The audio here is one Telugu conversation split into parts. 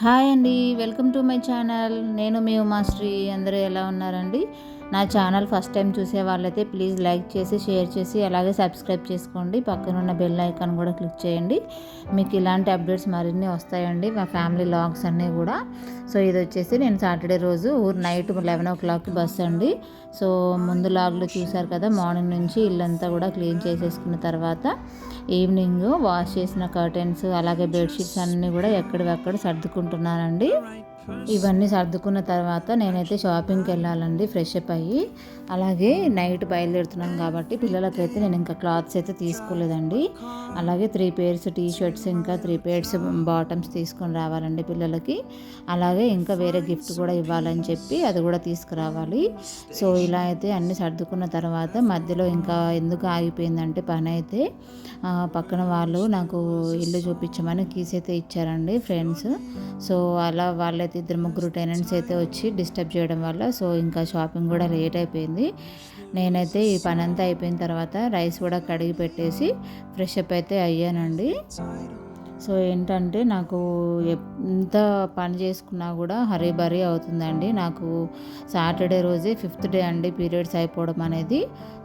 హాయ్ అండి వెల్కమ్ టు మై ఛానల్. నేను మీ ఉమాశ్రీ అందరూ ఎలా ఉన్నారండి? నా ఛానల్ ఫస్ట్ టైం చూసే వాళ్ళైతే ప్లీజ్ లైక్ చేసి షేర్ చేసి అలాగే సబ్స్క్రైబ్ చేసుకోండి. పక్కన ఉన్న బెల్ ఐకాన్ కూడా క్లిక్ చేయండి. మీకు ఇలాంటి అప్డేట్స్ మరిన్ని వస్తాయండి మా ఫ్యామిలీ లాగ్స్ అన్నీ కూడా. సో ఇది వచ్చేసి నేను సాటర్డే రోజు ఊరు నైట్ లెవెన్ ఓ క్లాక్కి బస్ అండి. సో ముందు లాగ్లో చూసారు కదా మార్నింగ్ నుంచి ఇల్లంతా కూడా క్లీన్ చేసేసుకున్న తర్వాత ఈవినింగ్ వాష్ చేసిన కర్టెన్స్ అలాగే బెడ్షీట్స్ అన్నీ కూడా ఎక్కడివక్కడ సర్దుకుంటున్నానండి. ఇవన్నీ సర్దుకున్న తర్వాత నేనైతే షాపింగ్కి వెళ్ళాలండి ఫ్రెష్ అప్ అయ్యి. అలాగే నైట్ బయలుదేరుతున్నాను కాబట్టి పిల్లలకైతే నేను ఇంకా క్లాత్స్ అయితే తీసుకోలేదండి. అలాగే త్రీ పేర్స్ టీ షర్ట్స్ ఇంకా త్రీ పేర్స్ బాటమ్స్ తీసుకొని రావాలండి పిల్లలకి. అలాగే ఇంకా వేరే గిఫ్ట్ కూడా ఇవ్వాలని చెప్పి అది కూడా తీసుకురావాలి. సో ఇలా అయితే అన్ని సర్దుకున్న తర్వాత మధ్యలో ఇంకా ఎందుకు ఆగిపోయిందంటే పని అయితే పక్కన వాళ్ళు నాకు ఇల్లు చూపించమని కీస్ అయితే ఇచ్చారండి ఫ్రెండ్స్. సో అలా వాళ్ళైతే ఇద్దరు ముగ్గురు టెనెంట్స్ అయితే వచ్చి డిస్టర్బ్ చేయడం వల్ల సో ఇంకా షాపింగ్ కూడా లేట్ అయిపోయింది. నేనైతే ఈ పని అంతా అయిపోయిన తర్వాత రైస్ కూడా కడిగి పెట్టేసి ఫ్రెష్ అప్ అయితే అయ్యానండి. సో ఏంటంటే నాకు ఎంత పని చేసుకున్నా కూడా హరీ బరీ అవుతుందండి. నాకు సాటర్డే రోజే ఫిఫ్త్ డే అండి పీరియడ్స్ అయిపోవడం అనేది.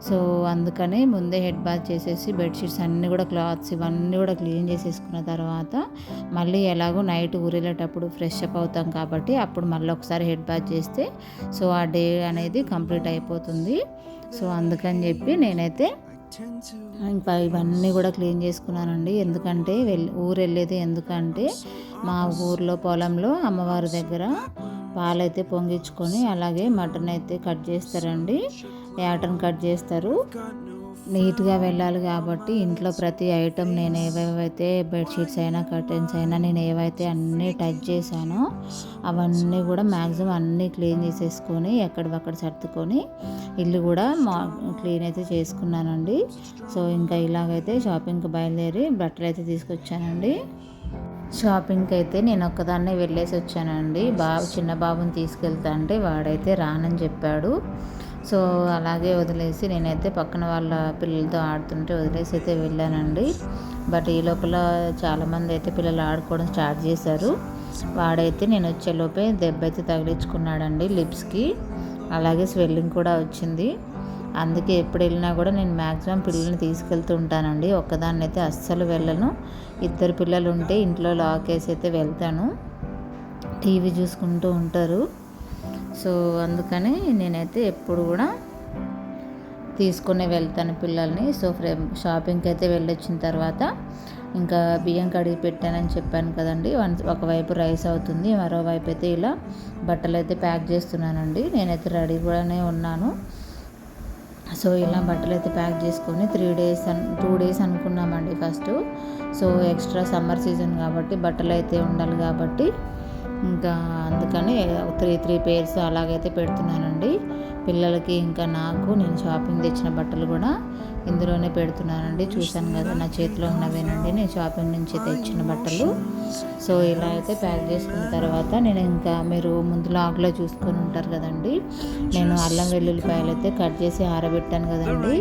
సో అందుకని ముందే హెడ్ బాత్ చేసేసి బెడ్షీట్స్ అన్నీ కూడా క్లాత్స్ ఇవన్నీ కూడా క్లీన్ చేసేసుకున్న తర్వాత మళ్ళీ ఎలాగో నైట్ ఊరేలేటప్పుడు ఫ్రెష్ అప్ అవుతాం కాబట్టి అప్పుడు మళ్ళీ ఒకసారి హెడ్ బాత్ చేస్తే సో ఆ డే అనేది కంప్లీట్ అయిపోతుంది. సో అందుకని చెప్పి నేనైతే ఇవన్నీ కూడా క్లీన్ చేసుకున్నానండి. ఎందుకంటే వెళ్ళి ఊరు వెళ్ళేది ఎందుకంటే మా ఊర్లో పొలంలో అమ్మవారి దగ్గర పాలైతే పొంగించుకొని అలాగే మటన్ అయితే కట్ చేస్తారండి. యాటన్ కట్ చేస్తారు. నీట్గా వెళ్ళాలి కాబట్టి ఇంట్లో ప్రతి ఐటెం నేను ఏవేవైతే బెడ్షీట్స్ అయినా కర్టెన్స్ అయినా నేను ఏవైతే అన్నీ టచ్ చేశానో అవన్నీ కూడా మ్యాక్సిమం అన్నీ క్లీన్ చేసేసుకొని ఎక్కడివక్కడ సర్దుకొని ఇల్లు కూడా మా క్లీన్ అయితే చేసుకున్నానండి. సో ఇంకా ఇలాగైతే షాపింగ్కి బయలుదేరి బట్టలు అయితే తీసుకొచ్చానండి. షాపింగ్కి అయితే నేను ఒక్కదాన్నే వెళ్ళేసి వచ్చానండి. బాబు చిన్న బాబుని తీసుకెళ్తా అంటే వాడైతే రానని చెప్పాడు. సో అలాగే వదిలేసి నేనైతే పక్కన వాళ్ళ పిల్లలతో ఆడుతుంటే వదిలేసి అయితే వెళ్ళానండి. బట్ ఈ లోపల చాలామంది అయితే పిల్లలు ఆడుకోవడం స్టార్ట్ చేశారు. వాడైతే నేను వచ్చేలోపే దెబ్బ అయితే తగిలించుకున్నాడండి లిప్స్కి. అలాగే స్వెల్లింగ్ కూడా వచ్చింది. అందుకే ఎప్పుడు వెళ్ళినా కూడా నేను మ్యాక్సిమం పిల్లల్ని తీసుకెళ్తూ ఉంటానండి. ఒక్కదాన్ని అయితే అస్సలు వెళ్ళను. ఇద్దరు పిల్లలు ఉంటే ఇంట్లో లాక్ వేసి అయితే వెళ్తాను. టీవీ చూసుకుంటూ ఉంటారు. సో అందుకని నేనైతే ఎప్పుడు కూడా తీసుకుని వెళ్తాను పిల్లల్ని. సో ఫ్రే షాపింగ్కి అయితే వెళ్ళొచ్చిన తర్వాత ఇంకా బియ్యం కడిగి పెట్టానని చెప్పాను కదండి. వన్ ఒకవైపు రైస్ అవుతుంది మరోవైపు అయితే ఇలా బట్టలు అయితే ప్యాక్ చేస్తున్నానండి. నేనైతే రెడీ కూడానే ఉన్నాను. సో ఇలా బట్టలు అయితే ప్యాక్ చేసుకొని three days and two days అనుకున్నామండి first. So extra summer season కాబట్టి బట్టలు అయితే ఉండాలి కాబట్టి ఇంకా అందుకని త్రీ త్రీ పేర్స్ అలాగైతే పెడుతున్నానండి. పిల్లలకి ఇంకా నాకు నేను షాపింగ్ తెచ్చిన బట్టలు కూడా ఇందులోనే పెడుతున్నానండి. చూశాను కదా నా చేతిలో ఉన్నవేనండి. నేను షాపింగ్ నుంచి తెచ్చిన బట్టలు. సో ఇలా అయితే ప్యాక్ చేసుకున్న తర్వాత నేను ఇంకా మీరు ముందు లాగ్లో చూసుకొని ఉంటారు కదండి. నేను అల్లం వెల్లుల్లిపాయలు అయితే కట్ చేసి ఆరబెట్టాను కదండి.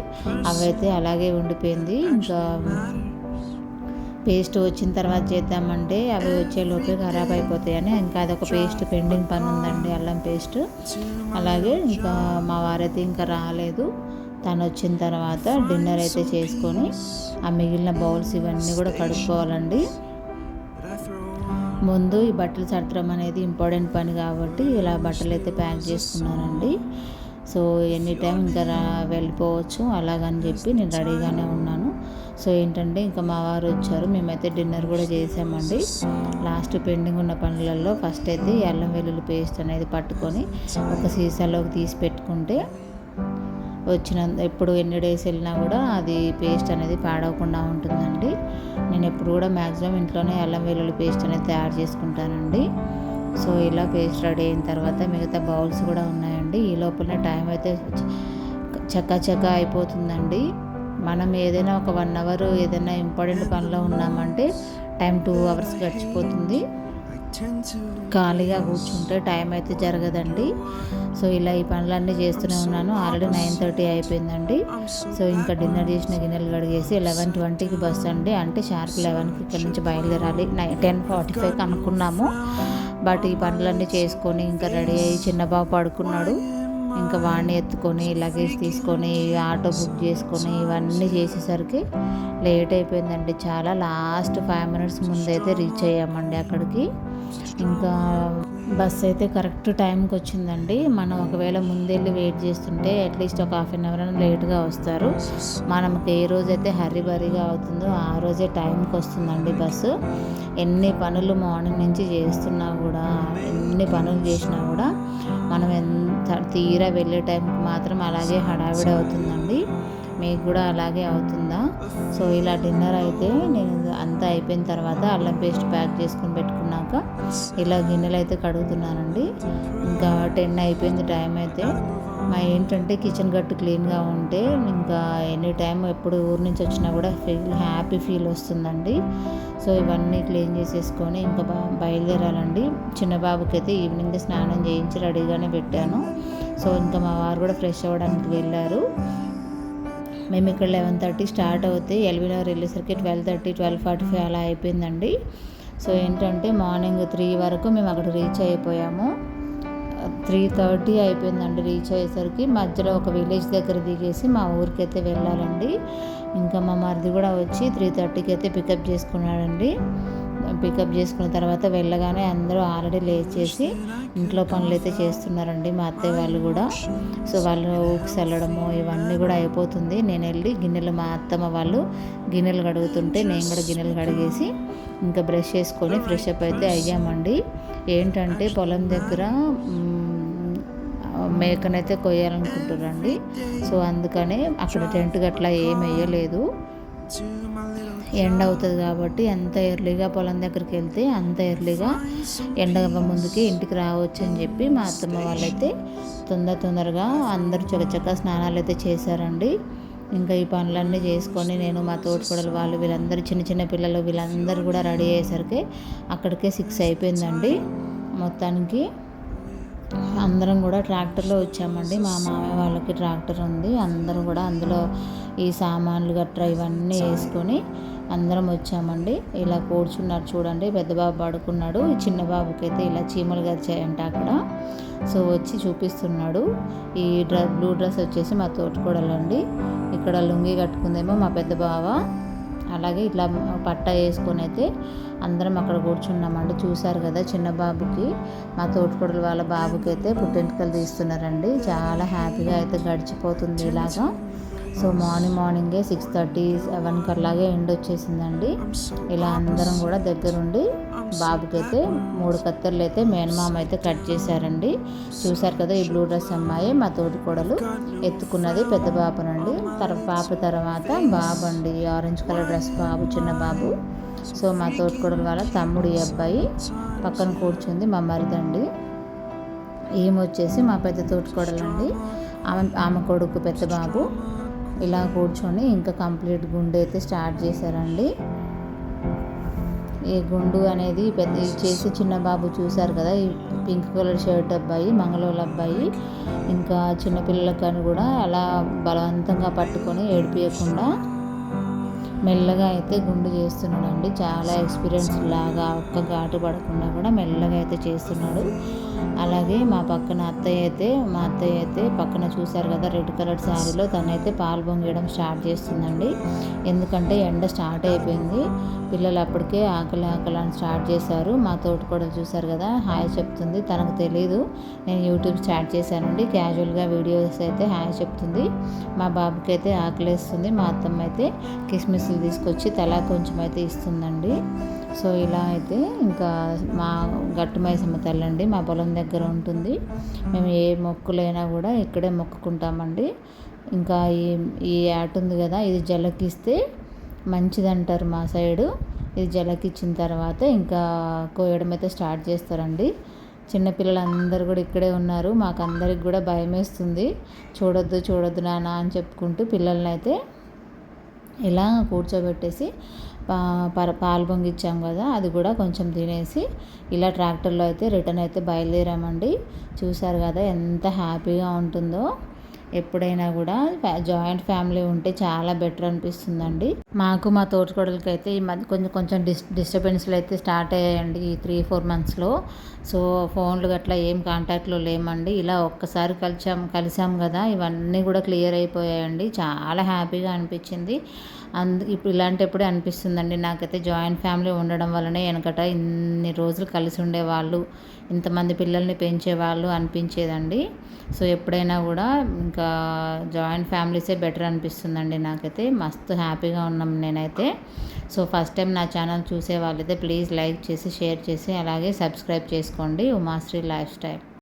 అవైతే అలాగే ఉండిపోయింది. ఇంకా పేస్ట్ వచ్చిన తర్వాత చేద్దామంటే అవి వచ్చేలోపే ఖరాబ్ అయిపోతాయని ఇంకా అదొక పేస్ట్ పెండింగ్ పని ఉందండి అల్లం పేస్ట్. అలాగే ఇంకా మా వారైతే ఇంకా రాలేదు. తను వచ్చిన తర్వాత డిన్నర్ అయితే చేసుకొని ఆ మిగిలిన బౌల్స్ ఇవన్నీ కూడా కడుక్కోవాలండి. ముందు ఈ బట్టలు సర్దడం అనేది ఇంపార్టెంట్ పని కాబట్టి ఇలా బట్టలు అయితే ప్యాక్ చేసుకున్నానండి. సో ఎనీ టైం ఇంకా వెళ్ళిపోవచ్చు అలాగని చెప్పి నేను రెడీగానే ఉన్నాను. సో ఏంటంటే ఇంకా మా వారు వచ్చారు. మేమైతే డిన్నర్ కూడా చేసామండి. లాస్ట్ పెండింగ్ ఉన్న పనులలో ఫస్ట్ అయితే అల్లం వెల్లుల్లి పేస్ట్ అనేది పట్టుకొని ఒక సీసాలోకి తీసి పెట్టుకుంటే వచ్చిన ఎప్పుడు ఎన్ని డేస్ వెళ్ళినా కూడా అది పేస్ట్ అనేది పాడవకుండా ఉంటుందండి. నేను ఎప్పుడు కూడా మ్యాక్సిమం ఇంట్లోనే అల్లం వెల్లుల్లి పేస్ట్ అనేది తయారు చేసుకుంటానండి. సో ఇలా పేస్ట్ రెడీ అయిన తర్వాత మిగతా బౌల్స్ కూడా ఉన్నాయండి. ఈ లోపల టైం అయితే చక్క చక్క అయిపోతుందండి. మనం ఏదైనా ఒక వన్ అవర్ ఏదైనా ఇంపార్టెంట్ పనిలో ఉన్నామంటే టైం టూ అవర్స్ గడిచిపోతుంది. ఖాళీగా కూర్చుంటే టైం అయితే జరగదండి. సో ఇలా ఈ పనులన్నీ చేస్తూనే ఉన్నాను. ఆల్రెడీ నైన్ థర్టీ అయిపోయిందండి. సో ఇంకా డిన్నర్ చేసిన గిన్నెలు కడిగేసి లెవెన్ ట్వంటీకి బస్ అండి. అంటే షార్ప్ లెవెన్కి ఇక్కడ నుంచి బయలుదేరాలి. నై టెన్ ఫార్టీ ఫైవ్కి అనుకున్నాము. బట్ ఈ పనులన్నీ చేసుకొని ఇంకా రెడీ అయ్యి చిన్న బాబు పడుకున్నాడు. ఇంకా వాడిని ఎత్తుకొని లగేజ్ తీసుకొని ఆటో బుక్ చేసుకొని ఇవన్నీ చేసేసరికి లేట్ అయిపోయిందండి. చాలా లాస్ట్ ఫైవ్ మినిట్స్ ముందైతే రీచ్ అయ్యామండి అక్కడికి. ఇంకా బస్ అయితే కరెక్ట్ టైంకి వచ్చిందండి. మనం ఒకవేళ ముందెళ్ళి వెయిట్ చేస్తుంటే అట్లీస్ట్ ఒక హాఫ్ అన్ అవర్ అని లేట్గా వస్తారు. మనకి ఏ రోజైతే హర్రీ బరీగా అవుతుందో ఆ రోజే టైంకి వస్తుందండి బస్సు ఎన్ని పనులు మార్నింగ్ నుంచి చేస్తున్నా కూడా ఎన్ని పనులు చేసినా కూడా మనం ఎంత తీరా వెళ్ళే టైంకి మాత్రం అలాగే హడావిడి అవుతుందండి. మీకు కూడా అలాగే అవుతుందా? సో ఇలా డిన్నర్ అయితే నేను అంతా అయిపోయిన తర్వాత అల్లం పేస్ట్ ప్యాక్ చేసుకొని పెట్టుకున్నాక ఇలా గిన్నెలు అయితే కడుగుతున్నానండి. ఇంకా టెన్ అయిపోయింది టైం అయితే. మా ఏంటంటే కిచెన్ గట్టు క్లీన్గా ఉంటే ఇంకా ఎనీ టైం ఎప్పుడు ఊరి నుంచి వచ్చినా కూడా ఫీల్ హ్యాపీ ఫీల్ వస్తుందండి. సో ఇవన్నీ క్లీన్ చేసేసుకొని ఇంకా బయలుదేరాలండి. చిన్న బాబుకి అయితే ఈవినింగ్ స్నానం చేయించి రెడీగానే పెట్టాను. సో ఇంకా మా వారు కూడా ఫ్రెష్ అవ్వడానికి వెళ్ళారు. మేము ఇక్కడ లెవెన్ థర్టీ స్టార్ట్ అవుతే ఎల్బీనగర్ వెళ్ళేసరికి twelve thirty twelve forty five అలా అయిపోయిందండి. సో ఏంటంటే మార్నింగ్ త్రీ వరకు మేము అక్కడ రీచ్ అయిపోయాము. త్రీ థర్టీ అయిపోయిందండి రీచ్ అయ్యేసరికి. మధ్యలో ఒక విలేజ్ దగ్గర దిగేసి మా ఊరికైతే వెళ్ళాలండి. ఇంకా మా మరిది కూడా వచ్చి త్రీ థర్టీకి అయితే పికప్ చేసుకున్నాడండి. పికప్ చేసుకున్న తర్వాత వెళ్ళగానే అందరూ ఆల్రెడీ లేచేసి ఇంట్లో పనులు అయితే చేస్తున్నారండి మా అత్తయ్య వాళ్ళు కూడా. సో వాళ్ళు ఊక్స్ వెళ్ళడము ఇవన్నీ కూడా అయిపోతుంది. నేను వెళ్ళి గిన్నెలు మా అత్తమ్మ వాళ్ళు గిన్నెలు కడుగుతుంటే నేను కూడా గిన్నెలు కడిగేసి ఇంకా బ్రష్ చేసుకొని ఫ్రెష్ అప్ అయితే అయ్యామండి. ఏంటంటే పొలం దగ్గర మేకనైతే కొయ్యాలనుకుంటున్నారండి సో అందుకని అక్కడ టెంట్ గట్లా ఏం వేయలేదు. ఎండ అవుతుంది కాబట్టి ఎంత ఎర్లీగా పొలం దగ్గరికి వెళ్తే అంత ఎర్లీగా ఎండ ముందుకి ఇంటికి రావచ్చు అని చెప్పి మా అత్తమ్మ వాళ్ళైతే తొందర తొందరగా అందరూ చకచక స్నానాలు అయితే చేశారండి. ఇంకా ఈ పనులన్నీ చేసుకొని నేను మా తోటికోడలు వాళ్ళు వీళ్ళందరూ చిన్న చిన్న పిల్లలు వీళ్ళందరూ కూడా రెడీ అయ్యేసరికి అక్కడికే సిక్స్ అయిపోయిందండి. మొత్తానికి అందరం కూడా ట్రాక్టర్లో వచ్చామండి. మా మామయ్య వాళ్ళకి ట్రాక్టర్ ఉంది. అందరూ కూడా అందులో ఈ సామాన్లు గట్రా ఇవన్నీ వేసుకొని అందరం వచ్చామండి. ఇలా కూర్చున్నారు చూడండి. పెద్ద బాబు పడుకున్నాడు. చిన్న బాబుకి అయితే ఇలా చీమలు గరిచాయంట అక్కడ. సో వచ్చి చూపిస్తున్నాడు. ఈ డ్ర బ్లూ డ్రెస్ వచ్చేసి మా తోటకూడలండి. ఇక్కడ లుంగి కట్టుకుందేమో మా పెద్ద బావ. అలాగే ఇట్లా పట్ట వేసుకొని అయితే అందరం అక్కడ కూర్చున్నామండి. చూశారు కదా చిన్న బాబుకి. మా తోటకూడలు వాళ్ళ బాబుకి అయితే పుట్టెంటుకలు తీస్తున్నారండి. చాలా హ్యాపీగా అయితే గడిచిపోతుంది ఇలాగా. సో మార్నింగ్ మార్నింగే సిక్స్ థర్టీ సెవెన్ అలాగే ఎండ్ వచ్చేసిందండి. ఇలా అందరం కూడా దగ్గరుండి బాబుకి అయితే మూడు కత్తెరలు అయితే మేనమామ అయితే కట్ చేశారండి. చూశారు కదా ఈ బ్లూ డ్రెస్ అమ్మాయి మా తోటి కోడలు ఎత్తుకున్నది పెద్ద బాబునండి తర పాప తర్వాత బాబు అండి ఆరెంజ్ కలర్ డ్రెస్ బాబు చిన్న బాబు. సో మా తోటికోడలు వాళ్ళ తమ్ముడు ఈ అబ్బాయి పక్కన కూర్చుంది మా మరిదండి. ఏమొచ్చేసి మా పెద్ద తోటికోడలండి ఆమె ఆమె కొడుకు పెద్ద బాబు. ఇలా కూర్చొని ఇంకా కంప్లీట్ గుండు అయితే స్టార్ట్ చేశారండి. ఈ గుండు అనేది పెద్ద చేసి చిన్న బాబు చూశారు కదా ఈ పింక్ కలర్ షర్ట్ అబ్బాయి మంగళవాళ్ళ అబ్బాయి. ఇంకా చిన్నపిల్లలకని కూడా అలా బలవంతంగా పట్టుకొని ఏడిపించకుండా మెల్లగా అయితే గుండు చేస్తున్నాడండి. చాలా ఎక్స్పీరియన్స్ లాగా ఒక్క ఘాటు పడకుండా కూడా మెల్లగా అయితే చేస్తున్నాడు. అలాగే మా పక్కన అత్తయ్య అయితే మా అత్తయ్య అయితే పక్కన చూశారు కదా రెడ్ కలర్ శారీలో తనైతే పాలు పొంగడం స్టార్ట్ చేస్తుందండి. ఎందుకంటే ఎండ స్టార్ట్ అయిపోయింది. పిల్లలు అప్పటికే ఆకలి ఆకలి అని స్టార్ట్ చేశారు. మా తోట కూడా చూశారు కదా హాయ్ చెప్తుంది. తనకు తెలీదు. నేను యూట్యూబ్ స్టార్ట్ చేశానండి. క్యాజువల్గా వీడియోస్ అయితే హాయ్ చెప్తుంది. మా బాబుకి అయితే ఆకలిస్తుంది. మా అత్తమ్మ అయితే కిస్మిస్లు తీసుకొచ్చి తలా కొంచెం అయితే ఇస్తుందండి. సో ఇలా అయితే ఇంకా మా గట్టు మైసమ్మ అండి మా పొలం దగ్గర ఉంటుంది. మేము ఏ మొక్కులైనా కూడా ఇక్కడే మొక్కుకుంటామండి. ఇంకా ఈ ఈ యాట్ ఉంది కదా ఇది జలకిస్తే మంచిదంటారు మా సైడు. ఇది జలకిచ్చిన తర్వాత ఇంకా కోయడం అయితే స్టార్ట్ చేస్తారండి. చిన్నపిల్లలందరూ కూడా ఇక్కడే ఉన్నారు. మాకు అందరికి కూడా భయం వేస్తుంది చూడొద్దు చూడొద్దు నాన్న అని చెప్పుకుంటూ పిల్లల్ని అయితే ఇలా కూర్చోబెట్టేసి పర పాలు పొంగిచ్చాం కదా అది కూడా కొంచెం తినేసి ఇలా ట్రాక్టర్లో అయితే రిటర్న్ అయితే బయలుదేరామండి. చూసారు కదా ఎంత హ్యాపీగా ఉంటుందో. ఎప్పుడైనా కూడా జాయింట్ ఫ్యామిలీ ఉంటే చాలా బెటర్ అనిపిస్తుందండి. మాకు మా తోటికోడలకి అయితే ఈ మధ్య కొంచెం కొంచెం డిస్ డిస్టర్బెన్స్లు అయితే స్టార్ట్ అయ్యాయండి ఈ త్రీ ఫోర్ మంత్స్లో. సో ఫోన్లు గట్లా ఏం కాంటాక్ట్లో లేమండి. ఇలా ఒక్కసారి కలిసాం కలిసాం కదా ఇవన్నీ కూడా క్లియర్ అయిపోయాయండి. చాలా హ్యాపీగా అనిపించింది. అందు ఇప్పుడు ఇలాంటప్పుడే అనిపిస్తుందండి. నాకైతే జాయింట్ ఫ్యామిలీ ఉండడం వల్లనే వెనకట ఇన్ని రోజులు కలిసి ఉండేవాళ్ళు ఇంతమంది పిల్లల్ని పెంచేవాళ్ళు అనిపించేదండి. సో ఎప్పుడైనా కూడా ఇంకా జాయింట్ ఫ్యామిలీసే బెటర్ అనిపిస్తుందండి నాకైతే. మస్తు హ్యాపీగా ఉన్నాం నేనైతే. సో ఫస్ట్ టైం నా ఛానల్ చూసే వాళ్ళైతే ప్లీజ్ లైక్ చేసి షేర్ చేసి అలాగే సబ్స్క్రైబ్ చేసుకోండి. Umashri life style.